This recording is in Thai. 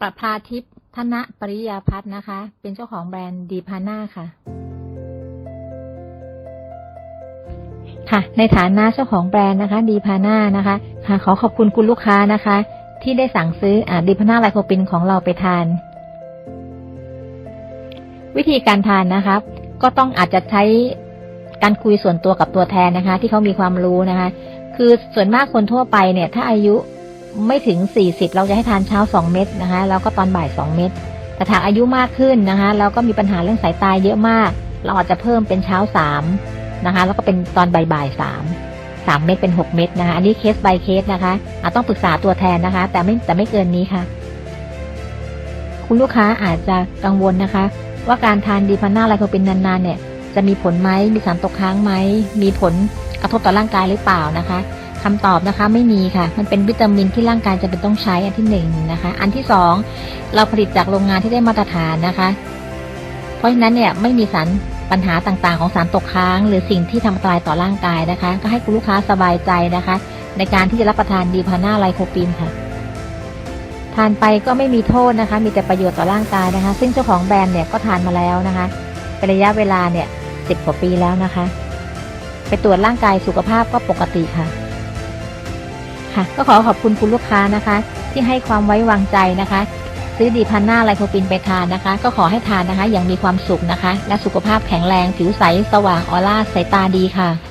ประภาทิพย์ธนปริยาพัฒน์นะคะ เป็นเจ้าของแบรนด์ดีพาน่าค่ะ ค่ะ ในฐานะเจ้าของแบรนด์นะคะ ดีพาน่านะคะ ค่ะ ขอขอบคุณคุณลูกค้านะคะ ที่ได้สั่งซื้ออดีพาน่าไลโคปินของเราไปทาน วิธีการทานนะคะ ก็ต้องอาจจะใช้การคุยส่วนตัวกับตัวแทนนะคะ ที่เขามีความรู้นะคะ คือส่วนมากคนทั่วไปเนี่ย ถ้าอายุ ไม่ถึง 40 เราจะให้ทานเช้า 2 เม็ดนะคะแล้วก็ตอนบ่าย 2 เม็ดแต่ถ้าอายุมากขึ้นนะคะแล้วก็มีปัญหาเรื่องสายตายเยอะมาก เราอาจจะเพิ่มเป็นเช้า 3 นะคะ แล้วก็เป็นตอนบ่ายๆ3 3 เม็ดเป็น 6 เม็ดนะคะ อันนี้เคส by เคสนะคะอาจต้องปรึกษาตัวแทนนะคะ แต่ไม่แต่ไม่เกินนี้ค่ะ คุณลูกค้าอาจจะกังวลนะคะ ว่าการทานดีพาน่าไลโคปินนานๆเนี่ย จะมีผลไหมมีสารตกค้างไหมมีผลกระทบต่อร่างกายหรือเปล่านะคะ คำตอบนะคะไม่มีค่ะ มันเป็นวิตามินที่ร่างกายจะเป็นต้องใช้อันที่หนึ่งนะคะ อันที่สองเราผลิตจากโรงงานที่ได้มาตรฐานนะคะ เพราะฉะนั้นเนี่ยไม่มีสารปัญหาต่างๆ ของสารตกค้าง หรือสิ่งที่ทำอันตรายต่อร่างกายนะคะ ก็ให้คุณลูกค้าสบายใจนะคะ ในการที่จะรับประทานดีพาน่าไลโคปินค่ะทานไปก็ไม่มีโทษนะคะ มีแต่ประโยชน์ต่อร่างกายนะคะ ซึ่งเจ้าของแบรนด์เนี่ยก็ทานมาแล้วนะคะ เป็นระยะเวลาเนี่ยสิบกว่าปีแล้วนะคะ ไปตรวจร่างกายสุขภาพก็ปกติค่ะ ค่ะ ก็ขอขอบคุณคุณลูกค้านะคะ ที่ให้ความไว้วางใจนะคะ ซื้อดีพันหน้าไลโคปินไปทานนะคะ ก็ขอให้ทานนะคะ อย่างมีความสุขนะคะ และสุขภาพแข็งแรง ผิวใส สว่างออร่าสายตาดีค่ะ